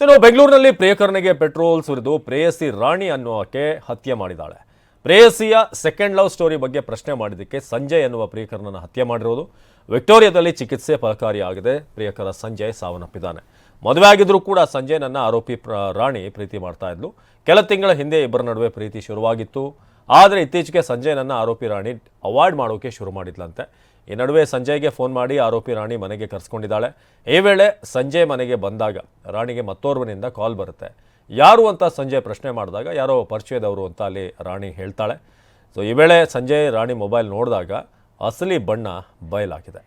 ನಾವು ಬೆಂಗಳೂರಿನಲ್ಲಿ ಪ್ರಿಯಕರ್ಣಿಗೆ ಪೆಟ್ರೋಲ್ ಸುರಿದು ಪ್ರೇಯಸಿ ರಾಣಿ ಅನ್ನುವಕ್ಕೆ ಹತ್ಯೆ ಮಾಡಿದ್ದಾಳೆ ಪ್ರೇಯಸಿಯ ಸೆಕೆಂಡ್ ಲವ್ ಸ್ಟೋರಿ ಬಗ್ಗೆ ಪ್ರಶ್ನೆ ಮಾಡಿದ್ದಕ್ಕೆ ಸಂಜಯ್ ಎನ್ನುವ ಪ್ರಿಯಕರನನ್ನು ಹತ್ಯೆ ಮಾಡಿರೋದು ವಿಕ್ಟೋರಿಯಾದಲ್ಲಿ ಚಿಕಿತ್ಸೆ ಫಲಕಾರಿಯಾಗಿದೆ ಪ್ರಿಯಕರ ಸಂಜಯ್ ಸಾವನ್ನಪ್ಪಿದ್ದಾನೆ ಮದುವೆ ಆಗಿದ್ರೂ ಕೂಡ ಸಂಜಯ್ ನನ್ನ ಆರೋಪಿ ರಾಣಿ ಪ್ರೀತಿ ಮಾಡ್ತಾ ಇದ್ಲು ಕೆಲ ತಿಂಗಳ ಹಿಂದೆ ಇಬ್ಬರ ನಡುವೆ ಪ್ರೀತಿ ಶುರುವಾಗಿತ್ತು ಆದರೆ ಇತ್ತೀಚೆಗೆ ಸಂಜಯ್ನನ್ನು ಆರೋಪಿ ರಾಣಿ ಅವಾಯ್ಡ್ ಮಾಡೋಕೆ ಶುರು ಮಾಡಿದ್ಲಂತೆ. ಈ ನಡುವೆ ಸಂಜಯ್ಗೆ ಫೋನ್ ಮಾಡಿ ಆರೋಪಿ ರಾಣಿ ಮನೆಗೆ ಕರೆಸ್ಕೊಂಡಿದ್ದಾಳೆ. ಈ ವೇಳೆ ಸಂಜಯ್ ಮನೆಗೆ ಬಂದಾಗ ರಾಣಿಗೆ ಮತ್ತೋರ್ವನಿಂದ ಕಾಲ್ ಬರುತ್ತೆ. ಯಾರು ಅಂತ ಸಂಜಯ್ ಪ್ರಶ್ನೆ ಮಾಡಿದಾಗ ಯಾರೋ ಪರಿಚಯದವರು ಅಂತ ಅಲ್ಲಿ ರಾಣಿ ಹೇಳ್ತಾಳೆ. ಸೊ ಈ ವೇಳೆ ಸಂಜಯ್ ರಾಣಿ ಮೊಬೈಲ್ ನೋಡಿದಾಗ ಅಸಲಿ ಬಣ್ಣ ಬಯಲಾಗಿದೆ.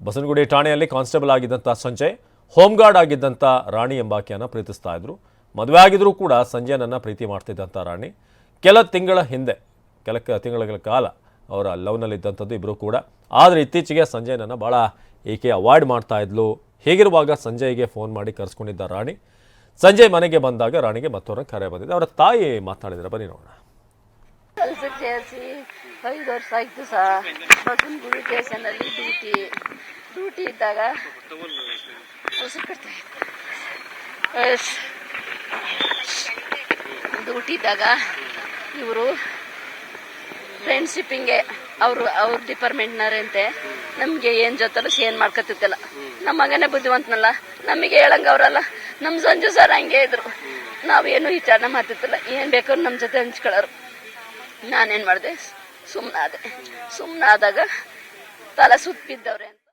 ಬಸನಗುಡಿ ಠಾಣೆಯಲ್ಲಿ ಕಾನ್ಸ್ಟೇಬಲ್ ಆಗಿದ್ದಂಥ ಸಂಜಯ್ ಹೋಮ್ಗಾರ್ಡ್ ಆಗಿದ್ದಂಥ ರಾಣಿ ಎಂಬಾಕೆಯನ್ನು ಪ್ರೀತಿಸ್ತಾ ಇದ್ರು. ಮದುವೆ ಆಗಿದ್ರೂ ಕೂಡ ಸಂಜಯನನ್ನು ಪ್ರೀತಿ ಮಾಡ್ತಿದ್ದಂಥ ರಾಣಿ. ಕೆಲ ತಿಂಗಳ ಹಿಂದೆ, ಕೆಲ ತಿಂಗಳ ಕಾಲ ಅವರ ಲವ್ನಲ್ಲಿದ್ದಂಥದ್ದು ಇಬ್ಬರು ಕೂಡ. ಆದರೆ ಇತ್ತೀಚೆಗೆ ಸಂಜಯನನ್ನು ಭಾಳ ಈಕೆ ಅವಾಯ್ಡ್ ಮಾಡ್ತಾ ಇದ್ಲು? ಹೀಗಿರುವಾಗ ಸಂಜಯ್ಗೆ ಫೋನ್ ಮಾಡಿ ಕರೆಸ್ಕೊಂಡಿದ್ದ ರಾಣಿ? ಸಂಜಯ್ ಮನೆಗೆ ಬಂದಾಗ ರಾಣಿಗೆ ಮತ್ತೊಬ್ಬರ ಕರೆ ಬಂದಿದೆ. ಅವರ ತಾಯಿ ಮಾತಾಡಿದರೆ ಬನ್ನಿ ನೋಡೋಣ. ಐದು ವರ್ಷ ಆಯ್ತು ಸಹ ಸ್ಟೇಷನಲ್ಲಿ ಡ್ಯೂಟಿ ಡ್ಯೂಟಿ ಇದ್ದಾಗ ಡ್ಯೂಟಿ ಇದ್ದಾಗ ಇವರು ಫ್ರೆಂಡ್ಶಿಪ್ಪಿಂಗೆ ಅವರು, ಅವ್ರ ಡಿಪಾರ್ಟ್ಮೆಂಟ್ನವರಂತೆ ನಮಗೆ ಏನು ಜೊತೆಲೂ ಸೇನ್ ಮಾಡ್ಕೊತಿದ್ದಲ್ಲ. ನಮ್ಮ ಮಗನೇ ಬುದ್ಧಿವಂತನಲ್ಲ, ನಮಗೆ ಹೇಳಂಗ ಅವರಲ್ಲ. ನಮ್ಮ ಸಂಜು ಸರ್ ಹಂಗೆ ಇದ್ರು. ನಾವೇನು ವಿಚಾರಣೆ ಮಾಡ್ತಿದ್ದಿಲ್ಲ. ಏನು ಬೇಕಾದ್ರೂ ನಮ್ಮ ಜೊತೆ ಹಂಚ್ಕೊಳ್ಳೋರು. ನಾನೇನು ಮಾಡಿದೆ? ಸುಮ್ಮನಾದೆ ಸುಮ್ಮನಾದಾಗ ತಲೆ ಸುತ್ತ ಬಿದ್ದವ್ರೆ ಅಂತ.